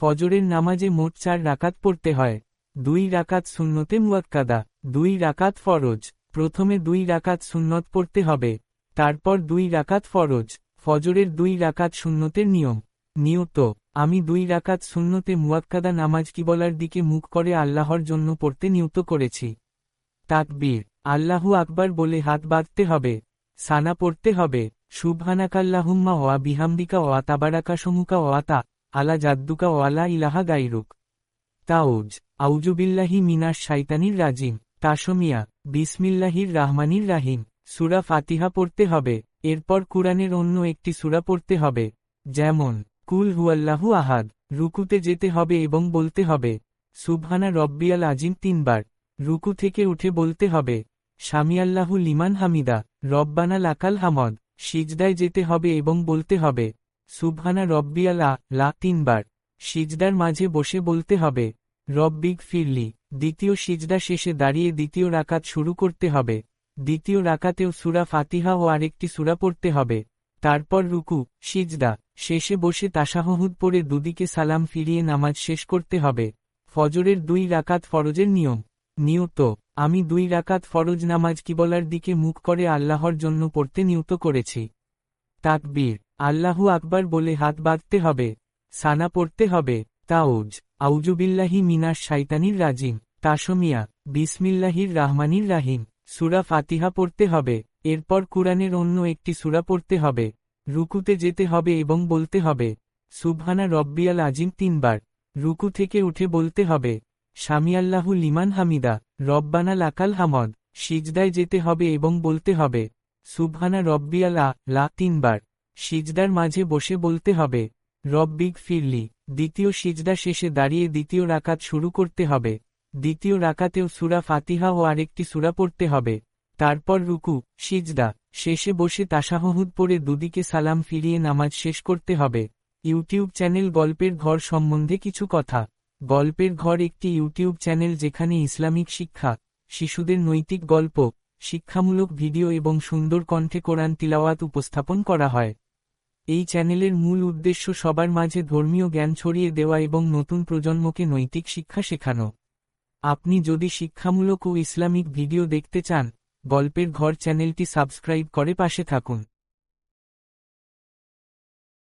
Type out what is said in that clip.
ফজরের নামাজে মোট চার রাকাত পড়তে হয়। দুই রাকাত সুন্নতে মুয়াক্কাদা, দুই রাকাত ফরজ, প্রথমে দুই রাকাত সুন্নত পড়তে হবে, তারপর দুই রাকাত ফরজ, ফজরের দুই রাকাত সুন্নতের নিয়ম। নিয়ত, আমি দুই রাকাত সুন্নতে মুয়াক্কাদা নামাজ কিবলার দিকে মুখ করে আল্লাহর জন্য পড়তে নিয়ত করেছি। তাকবীর, আল্লাহু আকবার বলে হাত বাঁধতে হবে, সানা পড়তে হবে শুভানাকাল্লাহুম্মা ওয়া বিহামদিকা ওয়া তাবারাকা সমুকা ওয়া তা আলা জাদ্দুকা ওয়ালা ইলাহা গাইরুক। তাউজ আউজুবিল্লাহি মিনার শাইতানির রাজিম। তাসমিয়া, বিসমিল্লাহির রাহমানির রাহিম। সুরা ফাতিহা পড়তে হবে। এরপর কুরআনের অন্য একটি সুরা পড়তে হবে। যেমন, কুল হুয়াল্লাহু আহাদ, রুকুতে যেতে হবে এবং বলতে হবে, সুবহানা রব্বিয়াল আজিম তিনবার, রুকু থেকে উঠে বলতে হবে স্বামীআল্লাহু লিমান হামিদা, রব্বানা লাকাল হামদ, সিজদায় যেতে হবে এবং বলতে হবে সুবহানা রব্বিয়াল আ লা তিনবার। সিজদার মাঝে বসে বলতে হবে রব্বিগ ফিরলি দ্বিতীয় সিজদা শেষে দাঁড়িয়ে দ্বিতীয় রাকাত শুরু করতে হবে। দ্বিতীয় রাকাতেও সুরা ফাতিহা ও আরেকটি সুরা পড়তে হবে। তারপর রুকু, সিজদা। শেষে বসে তাসাহহুদ পরে দুদিকে সালাম ফিরিয়ে নামাজ শেষ করতে হবে। ফজরের দুই রাকাত ফরজের নিয়ম। নিয়ত, আমি দুই রাকাত ফরজ নামাজ কিবলার দিকে মুখ করে আল্লাহর জন্য পড়তে নিয়ত করেছি। তাকবীর। আল্লাহু আকবার বলে হাত বাঁধতে হবে, সানা পড়তে হবে। তাউজ আউজুবিল্লাহি মিনার শাইতানির রাজিম। তাসমিয়া, বিসমিল্লাহির রাহমানির রাহিম। সুরা ফাতিহা পড়তে হবে, এরপর কুরআনের অন্য একটি সুরা পড়তে হবে। রুকুতে যেতে হবে এবং বলতে হবে, সুবহানা রব্বিয়াল আজিম তিনবার। রুকু থেকে উঠে বলতে হবে স্বামীআল্লাহু লিমান হামিদা, রব্বানা লাকাল হামদ। সিজদায় যেতে হবে এবং বলতে হবে, সুবহানা রব্বিয়াল আ লা তিনবার। সিজদার মাঝে বসে বলতে হবে রব্বিগ ফিরলি, দ্বিতীয় সিজদা শেষে দাঁড়িয়ে দ্বিতীয় রাকাত শুরু করতে হবে, দ্বিতীয় রাকাতেও সুরা ফাতিহা ও আরেকটি সুরা পড়তে হবে, তারপর রুকু, সিজদা, শেষে বসে তাসাহহুদ পরে দুদিকে সালাম ফিরিয়ে নামাজ শেষ করতে হবে, ইউটিউব চ্যানেল গল্পের ঘর সম্বন্ধে কিছু কথা, গল্পের ঘর একটি ইউটিউব চ্যানেল যেখানে ইসলামিক শিক্ষা, শিশুদের নৈতিক গল্প শিক্ষামূলক ভিডিও এবং সুন্দর কণ্ঠে কোরআন তিলাওয়াত উপস্থাপন করা হয়। এই চ্যানেলের মূল উদ্দেশ্য সবার মাঝে ধর্মীয় জ্ঞান ছড়িয়ে দেওয়া এবং নতুন প্রজন্মকে নৈতিক শিক্ষা শেখানো। আপনি যদি শিক্ষামূলক ও ইসলামিক ভিডিও দেখতে চান, গল্পের ঘর চ্যানেলটি সাবস্ক্রাইব করে পাশে থাকুন।